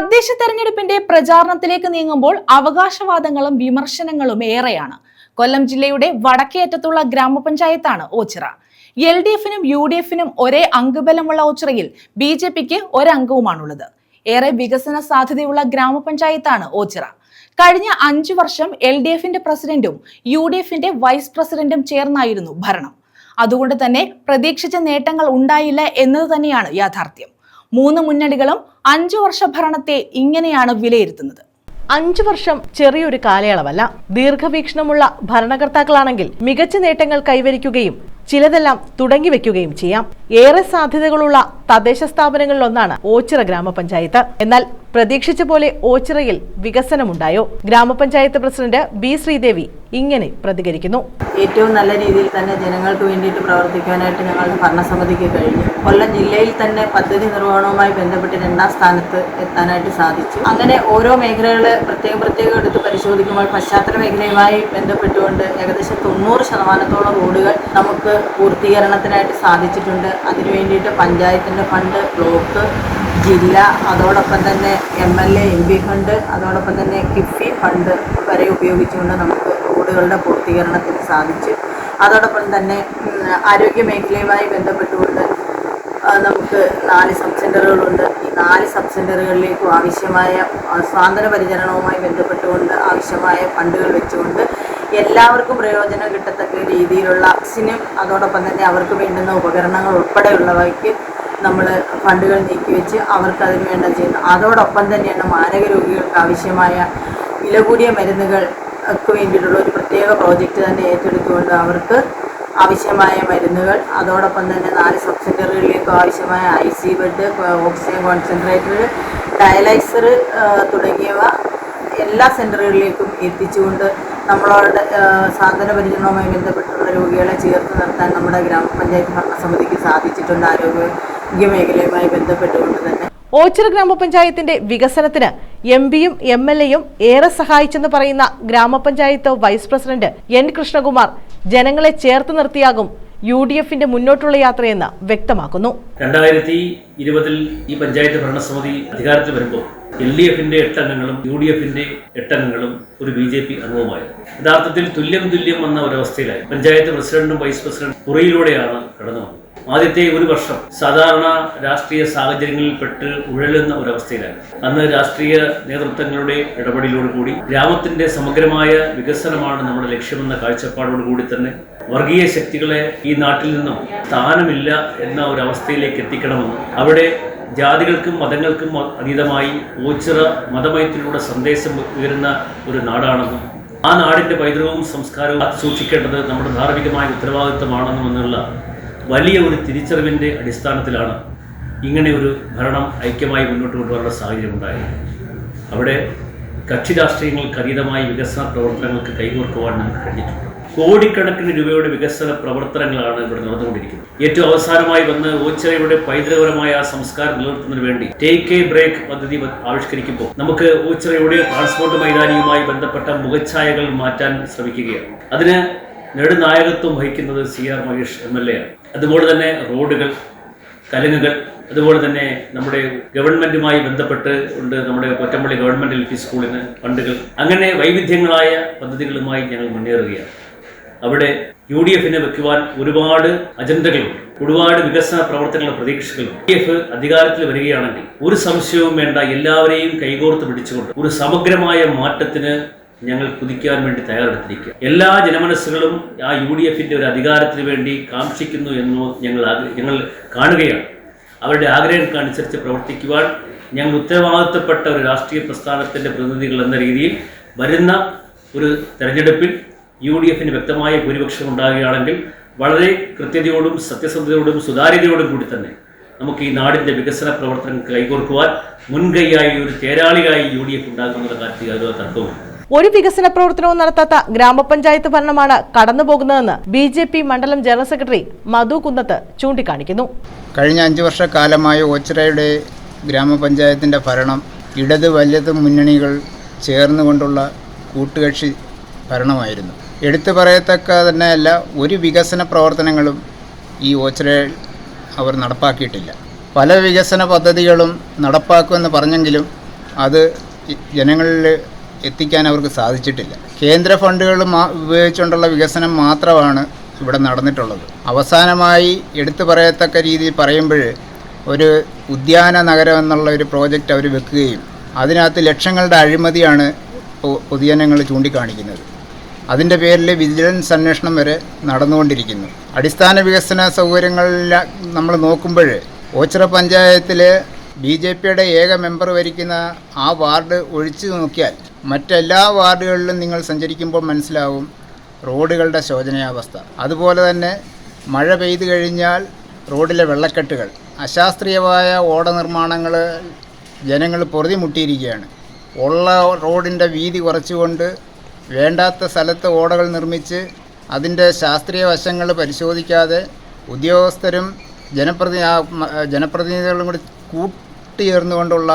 തദ്ദേശ തെരഞ്ഞെടുപ്പിന്റെ പ്രചാരണത്തിലേക്ക് നീങ്ങുമ്പോൾ അവകാശവാദങ്ങളും വിമർശനങ്ങളും ഏറെയാണ്. കൊല്ലം ജില്ലയുടെ വടക്കേറ്റത്തുള്ള ഗ്രാമപഞ്ചായത്താണ് ഓച്ചിറ. എൽ ഡി എഫിനും യു ഡി എഫിനും ഒരേ അംഗബലമുള്ള ഓച്ചിറയിൽ ബി ജെ പിക്ക് ഒരംഗവുമാണുള്ളത്. ഏറെ വികസന സാധ്യതയുള്ള ഗ്രാമപഞ്ചായത്താണ് ഓച്ചിറ. കഴിഞ്ഞ അഞ്ചു വർഷം എൽ ഡി എഫിന്റെ പ്രസിഡന്റും യു ഡി എഫിന്റെ വൈസ് പ്രസിഡന്റും ചേർന്നായിരുന്നു ഭരണം. അതുകൊണ്ട് തന്നെ പ്രതീക്ഷിച്ച നേട്ടങ്ങൾ ഉണ്ടായില്ല എന്നത് തന്നെയാണ് യാഥാർത്ഥ്യം. മൂന്ന് മുന്നണികളും അഞ്ചു വർഷ ഭരണത്തെ ഇങ്ങനെയാണ് വിലയിരുത്തുന്നത്. അഞ്ചു വർഷം ചെറിയൊരു കാലയളവല്ല. ദീർഘവീക്ഷണമുള്ള ഭരണകർത്താക്കളാണെങ്കിൽ മികച്ച നേട്ടങ്ങൾ കൈവരിക്കുകയും ചിലതെല്ലാം തുടങ്ങി വെക്കുകയും ചെയ്യാം. ഏറെ സാധ്യതകളുള്ള തദ്ദേശ സ്ഥാപനങ്ങളിലൊന്നാണ് ഓച്ചിറ ഗ്രാമപഞ്ചായത്ത്. എന്നാൽ പ്രതീക്ഷിച്ച പോലെ ഓച്ചിറയിൽ വികസനമുണ്ടായോ? ഗ്രാമപഞ്ചായത്ത് പ്രസിഡന്റ് ബി ശ്രീദേവി ഇങ്ങനെ പ്രതികരിക്കുന്നു. ഏറ്റവും നല്ല രീതിയിൽ തന്നെ ജനങ്ങൾക്ക് വേണ്ടിയിട്ട് പ്രവർത്തിക്കാനായിട്ട് ഞങ്ങളുടെ ഭരണസമിതിക്ക് കഴിഞ്ഞു. കൊല്ലം ജില്ലയിൽ തന്നെ പദ്ധതി നിർവഹണവുമായി ബന്ധപ്പെട്ട് രണ്ടാം സ്ഥാനത്ത് എത്താനായിട്ട് സാധിച്ചു. അങ്ങനെ ഓരോ മേഖലകൾ പ്രത്യേകം പ്രത്യേകം എടുത്ത് പരിശോധിക്കുമ്പോൾ പശ്ചാത്തല മേഖലയുമായി ബന്ധപ്പെട്ടുകൊണ്ട് ഏകദേശം തൊണ്ണൂറ് ശതമാനത്തോളം റോഡുകൾ നമുക്ക് പൂർത്തീകരണത്തിനായിട്ട് സാധിച്ചിട്ടുണ്ട്. അതിനു വേണ്ടിയിട്ട് പഞ്ചായത്തിന്റെ ഫണ്ട് ബ്ലോക്ക് ജില്ല അതോടൊപ്പം തന്നെ M L A M P fund അതോടൊപ്പം തന്നെ കിഫ്ബി ഫണ്ട് വരെ ഉപയോഗിച്ചുകൊണ്ട് നമുക്ക് റോഡുകളുടെ പൂർത്തീകരണത്തിന് സാധിച്ചു. അതോടൊപ്പം തന്നെ ആരോഗ്യ മേഖലയുമായി ബന്ധപ്പെട്ടുകൊണ്ട് നമുക്ക് നാല് സബ് സെന്ററുകളുണ്ട് ഈ നാല് സബ് സെന്ററുകളിലേക്കും ആവശ്യമായ സ്വാതന്ത്ര്യ പരിചരണവുമായി ബന്ധപ്പെട്ടുകൊണ്ട് ആവശ്യമായ ഫണ്ടുകൾ വെച്ചുകൊണ്ട് എല്ലാവർക്കും പ്രയോജനം കിട്ടത്തക്ക രീതിയിലുള്ള വാക്സിനും അതോടൊപ്പം തന്നെ അവർക്ക് വേണ്ടുന്ന ഉപകരണങ്ങൾ ഉൾപ്പെടെയുള്ളവയ്ക്ക് നമ്മൾ ഫണ്ടുകൾ നീക്കിവെച്ച് അവർക്ക് അതിന് വേണ്ട ചെയ്യുന്നു. അതോടൊപ്പം തന്നെയാണ് മാരക രോഗികൾക്ക് ആവശ്യമായ വില കൂടിയ മരുന്നുകൾക്ക് വേണ്ടിയിട്ടുള്ള ഒരു പ്രത്യേക പ്രോജക്റ്റ് തന്നെ ഏറ്റെടുത്തുകൊണ്ട് അവർക്ക് ആവശ്യമായ മരുന്നുകൾ അതോടൊപ്പം തന്നെ നാല് സബ് ആവശ്യമായ I C bed oxygen concentrator dialyser തുടങ്ങിയവ എല്ലാ സെന്ററുകളിലേക്കും എത്തിച്ചുകൊണ്ട് നമ്മളോട് സാന്ത്വന പരിചരണവുമായി ബന്ധപ്പെട്ടുള്ള രോഗികളെ ചേർത്ത് നിർത്താൻ നമ്മുടെ ഗ്രാമപഞ്ചായത്ത് ഭരണസമിതിക്ക് സാധിച്ചിട്ടുണ്ട്. ആരോഗ്യ മേഖലയുമായി ബന്ധപ്പെട്ടുകൊണ്ട് തന്നെ. ഓച്ചിറ ഗ്രാമപഞ്ചായത്തിന്റെ വികസനത്തിന് എം പിയും എം എൽ എയും ഏറെ സഹായിച്ചെന്ന് പറയുന്ന ഗ്രാമപഞ്ചായത്ത് വൈസ് പ്രസിഡന്റ് എൻ കൃഷ്ണകുമാർ ജനങ്ങളെ ചേർത്ത് നിർത്തിയാകും യു ഡി എഫിന്റെ മുന്നോട്ടുള്ള യാത്രയെന്ന് വ്യക്തമാക്കുന്നു. രണ്ടായിരത്തി ഇരുപതിൽ ഈ പഞ്ചായത്ത് ഭരണസമിതി അധികാരത്തിൽ വരുമ്പോൾ എൽ ഡി എഫിന്റെ എട്ടംഗങ്ങളും യു ഡി എഫിന്റെ എട്ടംഗങ്ങളും ഒരു ബി ജെ പി അംഗവുമായിരുന്നു യഥാർത്ഥത്തിൽ തുല്യം തുല്യം എന്ന ഒരവസ്ഥയിലായി. പഞ്ചായത്ത് പ്രസിഡന്റും വൈസ് പ്രസിഡന്റും കുറയിലൂടെയാണ് കടന്നു വന്നത് ആദ്യത്തെ ഒരു വർഷം സാധാരണ രാഷ്ട്രീയ സാഹചര്യങ്ങളിൽ പെട്ട് ഉഴലുന്ന ഒരവസ്ഥയിലാണ്. അന്ന് രാഷ്ട്രീയ നേതൃത്വങ്ങളുടെ ഇടപെടലോടുകൂടി ഗ്രാമത്തിന്റെ സമഗ്രമായ വികസനമാണ് നമ്മുടെ ലക്ഷ്യമെന്ന കാഴ്ചപ്പാടോടുകൂടി തന്നെ വർഗീയ ശക്തികളെ ഈ നാട്ടിൽ നിന്നും സ്ഥാനമില്ല എന്ന ഒരവസ്ഥയിലേക്ക് എത്തിക്കണമെന്ന്. അവിടെ ജാതികൾക്കും മതങ്ങൾക്കും അതീതമായി ഓച്ചിറ മതമയത്തിലൂടെ സന്ദേശം ഉയരുന്ന ഒരു നാടാണെന്നും ആ നാടിന്റെ പൈതൃകവും സംസ്കാരവും സൂക്ഷിക്കേണ്ടത് നമ്മുടെ ധാർമ്മികമായ ഉത്തരവാദിത്തമാണെന്നും എന്നുള്ള വലിയ ഒരു തിരിച്ചറിവിന്റെ അടിസ്ഥാനത്തിലാണ് ഇങ്ങനെ ഒരു ഭരണം ഐക്യമായി മുന്നോട്ട് കൊണ്ടുവരേണ്ട സാഹചര്യം ഉണ്ടായത്. അവിടെ കക്ഷി രാഷ്ട്രീയങ്ങൾക്ക് അതീതമായ വികസന പ്രവർത്തനങ്ങൾക്ക് കൈകോർക്കുവാൻ നമുക്ക് കഴിഞ്ഞിട്ടുണ്ട്. കോടിക്കണക്കിന് രൂപയുടെ വികസന പ്രവർത്തനങ്ങളാണ് ഇവിടെ നടന്നുകൊണ്ടിരിക്കുന്നത്. ഏറ്റവും അവസാനമായി വന്ന് ഓച്ചിറയുടെ പൈതൃകപരമായ സംസ്കാരം നിലനിർത്തുന്നതിന് വേണ്ടി ടേക്ക് എ ബ്രേക്ക് പദ്ധതി ആവിഷ്കരിക്കുമ്പോൾ നമുക്ക് ഓച്ചിറയുടെ ട്രാൻസ്പോർട്ട് മൈതാനിയുമായി ബന്ധപ്പെട്ട മുഖച്ഛായകൾ മാറ്റാൻ ശ്രമിക്കുകയാണ്. അതിന് നെടുനായകത്വം വഹിക്കുന്നത് C R Mahesh M L A ആണ്. അതുപോലെ തന്നെ റോഡുകൾ കലുങ്ങുകൾ അതുപോലെ തന്നെ നമ്മുടെ ഗവൺമെന്റുമായി ബന്ധപ്പെട്ട് ഉണ്ട് നമ്മുടെ കൊറ്റമ്പള്ളി ഗവൺമെന്റ് എൽ പി സ്കൂളിന് ഫണ്ടുകൾ. അങ്ങനെ വൈവിധ്യങ്ങളായ പദ്ധതികളുമായി ഞങ്ങൾ മുന്നേറുകയാണ്. അവിടെ യു ഡി എഫിനെ വെക്കുവാൻ ഒരുപാട് അജണ്ടകളുണ്ട്. ഒരുപാട് വികസന പ്രവർത്തനങ്ങളുടെ പ്രതീക്ഷകളുണ്ട്. ഡി എഫ് അധികാരത്തിൽ വരികയാണെങ്കിൽ ഒരു സംശയവും വേണ്ട എല്ലാവരെയും കൈകോർത്ത് പിടിച്ചുകൊണ്ട് ഒരു സമഗ്രമായ മാറ്റത്തിന് ഞങ്ങൾ കുതിക്കാൻ വേണ്ടി തയ്യാറെടുത്തിരിക്കുക. എല്ലാ ജനമനസ്സുകളും ആ യു ഡി എഫിന്റെ ഒരു അധികാരത്തിന് വേണ്ടി കാക്ഷിക്കുന്നു എന്ന് ഞങ്ങൾ ഞങ്ങൾ കാണുകയാണ്. അവരുടെ ആഗ്രഹങ്ങൾക്കനുസരിച്ച് പ്രവർത്തിക്കുവാൻ ഞങ്ങൾ ഉത്തരവാദിത്തപ്പെട്ട ഒരു രാഷ്ട്രീയ പ്രസ്ഥാനത്തിന്റെ പ്രതിനിധികൾ എന്ന രീതിയിൽ വരുന്ന ഒരു തെരഞ്ഞെടുപ്പിൽ യു ഡി എഫിന് വ്യക്തമായ ഭൂരിപക്ഷം ഉണ്ടാകുകയാണെങ്കിൽ വളരെ കൃത്യതയോടും സത്യസന്ധതയോടും സുതാര്യതയോടും കൂടി തന്നെ നമുക്ക് ഈ നാടിന്റെ വികസന പ്രവർത്തനങ്ങൾക്ക് കൈകോർക്കുവാൻ മുൻകൈയായി ഒരു തേരാളിയായി യു ഡി എഫ് ഉണ്ടാകുമെന്നുള്ള കാര്യത്തിൽ യാതൊരു തർക്കവുമില്ല. ഒരു വികസന പ്രവർത്തനവും നടത്താത്ത ഗ്രാമപഞ്ചായത്ത് ഭരണമാണ് കടന്നുപോകുന്നതെന്ന് ബി ജെ പി മണ്ഡലം ജനറൽ സെക്രട്ടറി മധു കുന്നത്ത് ചൂണ്ടിക്കാണിക്കുന്നു. കഴിഞ്ഞ അഞ്ച് വർഷക്കാലമായി ഓച്ചിറയുടെ ഗ്രാമപഞ്ചായത്തിന്റെ ഭരണം ഇടത് വലത് മുന്നണികൾ ചേർന്നുകൊണ്ടുള്ള കൂട്ടുകക്ഷി ഭരണമായിരുന്നു. എടുത്തു പറയത്തക്ക തന്നെയല്ല ഒരു വികസന പ്രവർത്തനങ്ങളും ഈ ഓച്ചിറയിൽ അവർ നടപ്പാക്കിയിട്ടില്ല. പല വികസന പദ്ധതികളും നടപ്പാക്കുമെന്ന് പറഞ്ഞെങ്കിലും അത് ജനങ്ങളിൽ എത്തിക്കാൻ അവർക്ക് സാധിച്ചിട്ടില്ല. കേന്ദ്ര ഫണ്ടുകൾ ഉപയോഗിച്ചുകൊണ്ടുള്ള വികസനം മാത്രമാണ് ഇവിടെ നടന്നിട്ടുള്ളത്. അവസാനമായി എടുത്തു പറയത്തക്ക രീതിയിൽ പറയുമ്പോൾ ഒരു ഉദ്യാന നഗരം എന്നുള്ള ഒരു പ്രോജക്റ്റ് അവർ വെക്കുകയും അതിനകത്ത് ലക്ഷങ്ങളുടെ അഴിമതിയാണ് പൊതുജനങ്ങൾ ചൂണ്ടിക്കാണിക്കുന്നത്. അതിന്റെ പേരിൽ വിജിലൻസ് അന്വേഷണം വരെ നടന്നുകൊണ്ടിരിക്കുന്നു. അടിസ്ഥാന വികസന സൗകര്യങ്ങളിൽ നമ്മൾ നോക്കുമ്പോൾ ഓച്ചിറ പഞ്ചായത്തിൽ ബി ജെ പിയുടെ ഏക മെമ്പർ വരിക്കുന്ന ആ വാർഡ് ഒഴിച്ചു നോക്കിയാൽ മറ്റെല്ലാ വാർഡുകളിലും നിങ്ങൾ സഞ്ചരിക്കുമ്പോൾ മനസ്സിലാവും റോഡുകളുടെ ശോചനയാവസ്ഥ. അതുപോലെ തന്നെ മഴ പെയ്തു കഴിഞ്ഞാൽ റോഡിലെ വെള്ളക്കെട്ടുകൾ. അശാസ്ത്രീയമായ ഓട നിർമ്മാണങ്ങൾ ജനങ്ങൾ പൊറുതിമുട്ടിയിരിക്കുകയാണ്. ഉള്ള റോഡിന്റെ വീതി കുറച്ചുകൊണ്ട് വേണ്ടാത്ത സ്ഥലത്ത് ഓടകൾ നിർമ്മിച്ച് അതിന്റെ ശാസ്ത്രീയ വശങ്ങൾ പരിശോധിക്കാതെ ഉദ്യോഗസ്ഥരും ജനപ്രതി ജനപ്രതിനിധികളും കൂടി കൂട്ടിയേർന്നുകൊണ്ടുള്ള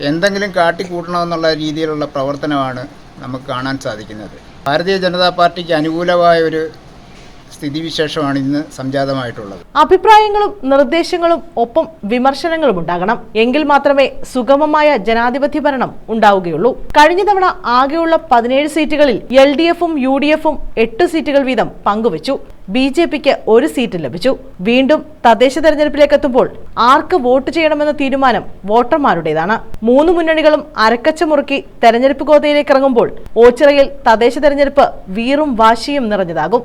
എന്തെങ്കിലും കാട്ടിക്കൂട്ടണമെന്നുള്ള രീതിയിലുള്ള പ്രവർത്തനമാണ് നമുക്ക് കാണാൻ സാധിക്കുന്നത്. ഭാരതീയ ജനതാ പാർട്ടിക്ക് അനുകൂലമായ ഒരു സ്ഥിതിവിശേഷമാണ് ഇന്ന് സംജാതമായിട്ടുള്ളത്. അഭിപ്രായങ്ങളും നിർദ്ദേശങ്ങളും ഒപ്പം വിമർശനങ്ങളും ഉണ്ടാകണം. എങ്കിൽ മാത്രമേ സുഗമമായ ജനാധിപത്യ ഭരണം ഉണ്ടാവുകയുള്ളൂ. കഴിഞ്ഞ തവണ ആകെയുള്ള പതിനേഴ് സീറ്റുകളിൽ എൽ ഡി എഫും യു ഡി എഫും എട്ട് സീറ്റുകൾ വീതം പങ്കുവച്ചു. ബി ജെ പിക്ക് ഒരു സീറ്റ് ലഭിച്ചു. വീണ്ടും തദ്ദേശ തെരഞ്ഞെടുപ്പിലേക്ക് എത്തുമ്പോൾ ആർക്ക് വോട്ട് ചെയ്യണമെന്ന തീരുമാനം വോട്ടർമാരുടേതാണ്. മൂന്ന് മുന്നണികളും അരക്കച്ച മുറുക്കി തെരഞ്ഞെടുപ്പ് ഗോതയിലേക്ക് ഇറങ്ങുമ്പോൾ ഓച്ചിറയിൽ തദ്ദേശ തെരഞ്ഞെടുപ്പ് വീറും വാശിയും നിറഞ്ഞതാകും.